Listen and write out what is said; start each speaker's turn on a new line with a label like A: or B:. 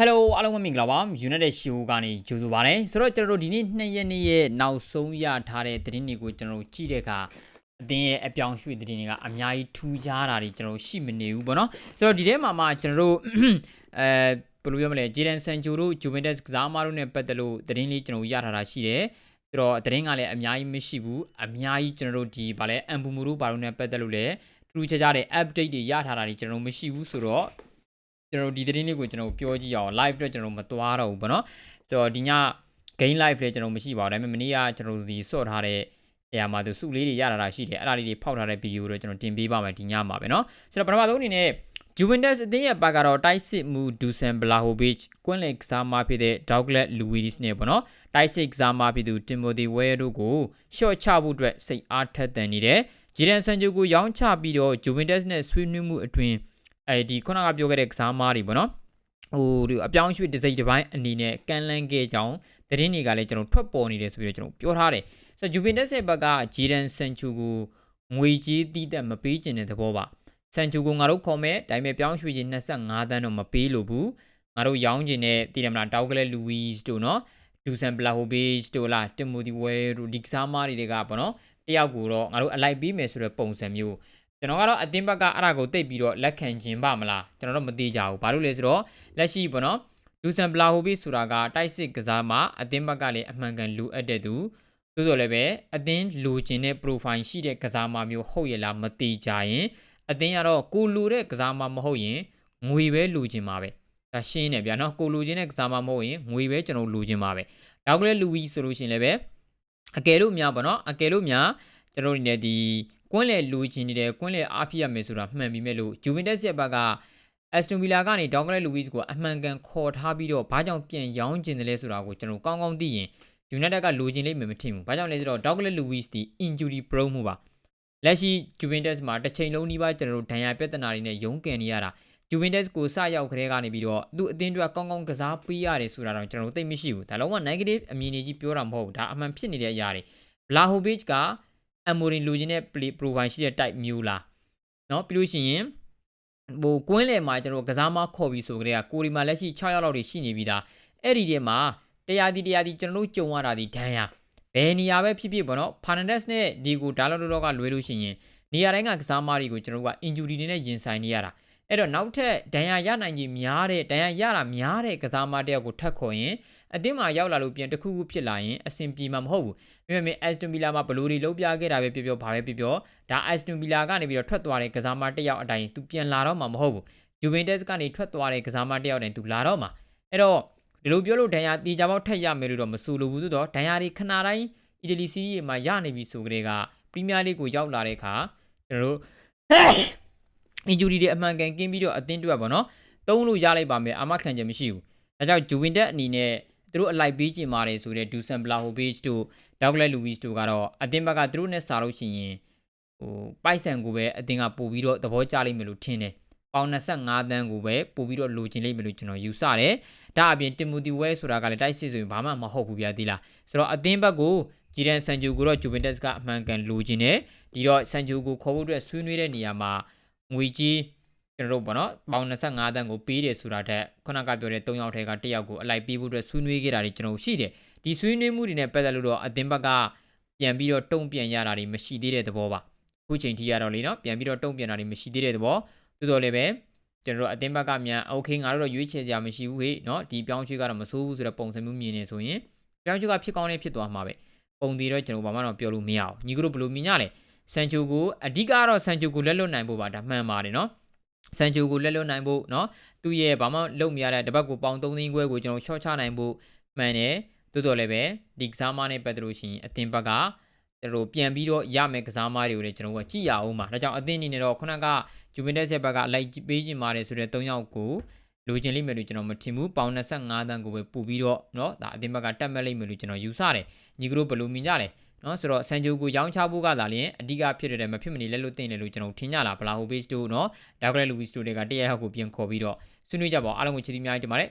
A: Hello အားလုံးပဲမင်္ဂလာပါ United Show ကနေကြိုဆိုပါရစေဆိုတော့ကျွန်တော်တို့ဒီနေ့2ရက်နေ့ရဲ့နောက်ဆုံးရထားတဲ့သတင်းတွေကိုကျွန်တော်တို့ကြည့်တဲ့အခါအသင်းရဲ့အပြောင်းရွှေ့သတင်းတွေကအများကြီးထူးခြားတာတွေကျွန်တော်တို့ရှိမနေဘူးပေါ့နော်ဆိုတော့ဒီထဲမှာမှကျွန်တော်တို့အဲဘယ်လိုပြောမလဲဂျေဒန်ဆန်ချိုတို့ဂျူဗင်တက်စ်ကစားမတို့နဲ့ပတ်သက်လို့သတင်းလေးကျွန်တော်ရထားတာရှိတယ်ဆိုတော့သတင်းကလည်းအများကြီးမရှိဘူးအများကြီးကျွန်တော်တို့ဒီဗာလဲအမ်ဘူမူတို့ဘာလို့နဲ့ပတ်သက်လို့လည်းထူးခြားခြားတဲ့ update တွေရထားတာတွေကျွန်တော်မရှိဘူးဆိုတော့ ကျွန်တော်ဒီသတင်းလေးကိုကျွန်တော်ပြောကြည့်အောင် live အတွက်ကျွန်တော်မသွားတော့ဘူးပေါ့နော်ဆိုတော့ဒီည game live လည်းကျွန်တော်မရှိပါဘူးဒါပေမဲ့မနေ့ကကျွန်တော်ဒီဆော့ထားတဲ့နေရာမှာသူစုလေးတွေရတာတာရှိတယ်အဲ့ဒါလေးတွေဖောက်ထားတဲ့ဗီဒီယိုတွေကျွန်တော်တင်ပေးပါမယ်ဒီညမှာပဲเนาะဆိုတော့ပထမဆုံးအနေနဲ့ Juventus အသင်းရဲ့ပါကတော့တိုက်စစ်မှုဒူဆန်ဘလာဟိုဗစ်ကွင်းလက်ကစားမဖြစ်တဲ့ Douglas Luiz နဲ့ပေါ့နော်တိုက်စစ်ကစားမဖြစ်သူ Timothy Weah တို့ကို short ချဖို့အတွက်စိတ်အားထက်သန်နေတယ်ဂျီဒန်ဆန်ဂျိုကိုရောင်းချပြီးတော့ Juventus နဲ့ဆွေးနွေးမှုအတွင်း အဲဒီခုနကပြောခဲ့တဲ့ကစားမားတွေပေါ့နော်ဟိုဒီအပြောင်းရွှေ့တစ်စိတ်တစ်ပိုင်းအနေနဲ့ကန်လန်းခဲ့ကြောင်းသတင်းတွေကလည်းကျွန်တော်ထွက်ပေါ်နေတယ်ဆိုပြီးတော့ကျွန်တော်ပြောထားတယ်ဆိုတော့ Juventus ရဲ့ဘက်ကဂျီဒန်ဆန်ချူကိုငွေကြေးတီးတက်မပေးချင်တဲ့သဘောပါဆန်ချူကိုငါတို့ခေါ်မဲ့ဒါပေမဲ့ပြောင်းရွှေ့ခြင်း25တန်းတော့မပေးလို့ဘူးငါတို့ရောင်းခြင်းနဲ့တည်တယ်မလားတောက်ကလေးလူဝီစ်တို့နော်ဒူဆန်ဘလာဟိုဘေးတို့လားတီမိုသီဝဲတို့ဒီကစားမားတွေကပေါ့နော်တယောက်ကိုတော့ငါတို့အလိုက်ပေးမယ်ဆိုတဲ့ပုံစံမျိုး ကျွန်တော်ကတော့အတင်းဘက်ကအဲ့ဒါကိုတိတ်ပြီးတော့လက်ခံခြင်းပါမလားကျွန်တော်တော့မသိကြဘူးဘာလို့လဲဆိုတော့လက်ရှိပေါ့နော်လူဆန်ဘလာဟိုဘီဆိုတာကတိုက်စစ်ကစားမှာအတင်းဘက်ကလည်းအမှန်ကန်လူအပ်တဲ့သူသို့တော်လည်းပဲအတင်းလူကျင်တဲ့ profile ရှိတဲ့ကစားမမျိုးဟုတ်ရဲ့လားမသိကြရင်အတင်းကတော့ကိုလူတဲ့ကစားမမဟုတ်ရင်ငွေပဲလူကျင်မှာပဲဒါရှင်းတယ်ဗျာနော်ကိုလူချင်းတဲ့ကစားမမဟုတ်ရင်ငွေပဲကျွန်တော်လူချင်းပါပဲနောက်ကလေးလူဝီဆိုလို့ရှိရင်လည်းပဲအကယ်လို့များပေါ့နော်အကယ်လို့များကျွန်တော်တို့နေဒီကွင်းလေလူချင်းနေတယ်ကွင်းလေအားဖြစ်ရမယ်ဆိုတာမှန်ပြီမဲ့လို့ဂျူဗင်တက်စ်ရဲ့ဘက်ကအက်စတွန်ဗီလာကနေဒေါက်ကလက်လူဝီစ်ကိုအမှန်ကန်ခေါ်ထားပြီးတော့ဘာကြောင့်ပြန်ရောင်းကျင်တယ်လဲဆိုတာကိုကျွန်တော်ကောင်းကောင်းသိရင်ယူနိုက်တက်ကလိုချင်လိမ့်မယ်မထင်ဘူး။ဘာကြောင့်လဲဆိုတော့ဒေါက်ကလက်လူဝီစ်ဒီ injury prone မှုပါ။လက်ရှိဂျူဗင်တက်စ်မှာတစ်ချိန်လုံးနှီးပါကျွန်တော်တို့ဒဏ်ရာပြဿနာတွေနဲ့ရုန်းကန်နေရတာဂျူဗင်တက်စ်ကိုစရောက်ခရဲကနေပြီးတော့သူ့အသင်းတွေကကောင်းကောင်းကစားပေးရတယ်ဆိုတာတော့ကျွန်တော်တို့သိမရှိဘူး။ဒါလုံးဝ negative အမြင်ကြီးပြောတာမဟုတ်ဘူး။ဒါအမှန်ဖြစ်နေတဲ့အရာတွေ။ဘလာဟိုဗစ်က အမိုရင်လူချင်းတဲ့ play profile ရှိတဲ့ type မျိုးလားเนาะပြီးလို့ရှိရင်ဟိုကွင်းလယ်မှာကျွန်တော်ကစားမခေါ်ပြီးဆိုကြတဲ့ကိုရီမာလက်ရှိ6ရောက်လောက်တွေရှိနေပြီးသားအဲ့ဒီထဲမှာတရားဒီတရားဒီကျွန်တော်တို့ကြုံရတာဒီဒဏ်ရာဘယ်နေရာပဲဖြစ်ဖြစ်ပေါ့နော်ဖာနန်ဒက်စ်နဲ့ဒီကိုဒါလော်တော့ကလွဲလို့ရှိရင်နေရာတိုင်းကကစားမတွေကိုကျွန်တော်တို့က injury တွေနဲ့ရင်ဆိုင်နေရတာ အဲ့တော့နောက်ထပ်ဒဏ်ရာရနိုင်ခြင်းများတဲ့ဒဏ်ရာရတာများတဲ့ကစားမတယောက်ကိုထပ်ခေါ်ရင်အတင်းမှာရောက်လာလို့ပြန်တစ်ခုခုဖြစ်လာရင်အဆင်ပြေမှာမဟုတ်ဘူး။မြင်မြင်အက်စတွန်ဗီလာမှာဘလူးတွေလုံးပြခဲ့တာပဲပြောပြောဘာပဲပြောပြောဒါအက်စတွန်ဗီလာကနေပြီးတော့ထွက်သွားတဲ့ကစားမတစ်ယောက်အတိုင်းသူပြန်လာတော့မှာမဟုတ်ဘူး။ဂျူဗင်တက်စ်ကနေထွက်သွားတဲ့ကစားမတစ်ယောက်တိုင်းသူလာတော့မှာ။အဲ့တော့ဒီလိုပြောလို့ဒဏ်ရာတီကြပေါက်ထက်ရမယ်လို့တော့မဆိုလိုဘူးဆိုတော့ဒဏ်ရာတွေခဏတိုင်းအီတလီစီးရီမှာရနေပြီဆိုကြတဲ့ကပရီးမီးယားလိကိုရောက်လာတဲ့အခါကျွန်တော်တို့ အင်ဂျူရီတွေအမှန်ကန်ကင်းပြီးတော့အသင်းတွက်ပါတော့။သုံးလို့ရလိုက်ပါမယ်အာမခံချက်မရှိဘူး။ဒါကြောင့်ဂျူဗင်တက်အနေနဲ့သူတို့အလိုက်ပေးကြင်ပါတယ်ဆိုတဲ့ဒူဆန်ဘလာဟိုဘေ့ချ်တို့ဒေါက်ကလက်လူဝီစ်တို့ကတော့အတင်းဘက်ကသူတို့နဲ့စားလို့ရှိရင်ဟိုပိုက်ဆန်ကိုပဲအတင်းကပို့ပြီးတော့သဘောကျလိမ့်မယ်လို့ထင်တယ်ပေါင်25တန်းကိုပဲပို့ပြီးတော့လိုချင်လိမ့်မယ်လို့ကျွန်တော်ယူဆတယ်ဒါအပြင်တင်မိုတီဝဲဆိုတာကလည်းတိုက်စစ်ဆိုရင်ဘာမှမဟုတ်ဘူးဗျာဒီလားဆိုတော့အတင်းဘက်ကိုဂျီဒန်ဆန်ဂျူကိုတော့ဂျူဗင်တက်စ်ကအမှန်ကန်လိုချင်တယ်ဒီတော့ဆန်ဂျူကိုခေါ်ဖို့အတွက်ဆွေးနွေးတဲ့နေရာမှာ ငွေကြီးကျွန်တော်တို့ပေါ့နော်ပေါင်25တန်းကိုပေးတယ်ဆိုတာထက်ခုနကပြောတဲ့၃ယောက်ထဲက၁ယောက်ကိုအလိုက်ပေးဖို့အတွက်ဆွေးနွေးခဲ့တာတွေကျွန်တော်ရှိတယ်ဒီဆွေးနွေးမှုတွေနဲ့ပတ်သက်လို့တော့အသင်းဘက်ကပြန်ပြီးတော့တုံ့ပြန်ရတာတွေမရှိသေးတဲ့သဘောပါအခုချိန်ထိရတော့လေနော်ပြန်ပြီးတော့တုံ့ပြန်တာတွေမရှိသေးတဲ့သဘောသို့တော်လည်းပဲကျွန်တော်တို့အသင်းဘက်ကမြန် okay ငါတို့တော့ရွေးချယ်စရာမရှိဘူးဟေ့နော်ဒီပြောင်းရွှေ့ကတော့မဆိုးဘူးဆိုတဲ့ပုံစံမျိုးမြင်နေဆိုရင်ပြောင်းရွှေ့ကဖြစ်ကောင်းနဲ့ဖြစ်သွားမှာပဲပုံသေးတော့ကျွန်တော်ဘာမှတော့ပြောလို့မရအောင်ညီကတို့ဘယ်လိုမြင်ရလဲ ဆန်ချိုကိုအဓိကတော့ဆန်ချိုကိုလက်လွတ်နိုင်ဖို့ပါဒါမှန်ပါတယ်เนาะဆန်ချိုကိုလက်လွတ်နိုင်ဖို့เนาะသူ့ရဲ့ဘာမှလုပ်မရတဲ့တပတ်ကိုပေါင်3သိန်းခွဲကိုကျွန်တော် short ချနိုင်ဖို့မှန်တယ်တိုးတော်လည်းပဲဒီကစားမနဲ့ပတ်သက်လို့ရှိရင်အသင်းဘက်ကကျွန်တော်ပြန်ပြီးတော့ရမယ်ကစားမတွေကိုလည်းကျွန်တော်ကကြည့်ရအောင်ပါဒါကြောင့်အသင်းအနေနဲ့တော့ခုနကဂျူဗင်တက်စ်ရဲ့ဘက်ကအလိုက်ပေးခြင်းပါတယ်ဆိုတဲ့၃ယောက်ကိုလိုချင်လိမ့်မယ်လို့ကျွန်တော်မထင်ဘူးပေါင်25တန်းကိုပဲပူပြီးတော့เนาะဒါအသင်းဘက်ကတက်မဲ့လိမ့်မယ်လို့ကျွန်တော်ယူဆတယ်ညီကတို့ဘယ်လိုမြင်ကြလဲ နော်ဆိုတော့ဆန်ဂျိုကိုရောင်းချဖို့ကသာလျှင်အဓိကဖြစ်တဲ့မဖြစ်မနေလက်လို့တင်တယ်လို့ကျွန်တော်ထင်ကြလားဘလာဟိုဘေ့စ်တို့နော်ဒေါက်ကလက်လူဝီစ်တို့တွေကတရဟောက်ကိုပြန်ခေါ်ပြီးတော့ဆွေးနွေးကြပါအောင်အားလုံးကိုချစ်သီးများတင်ပါတယ်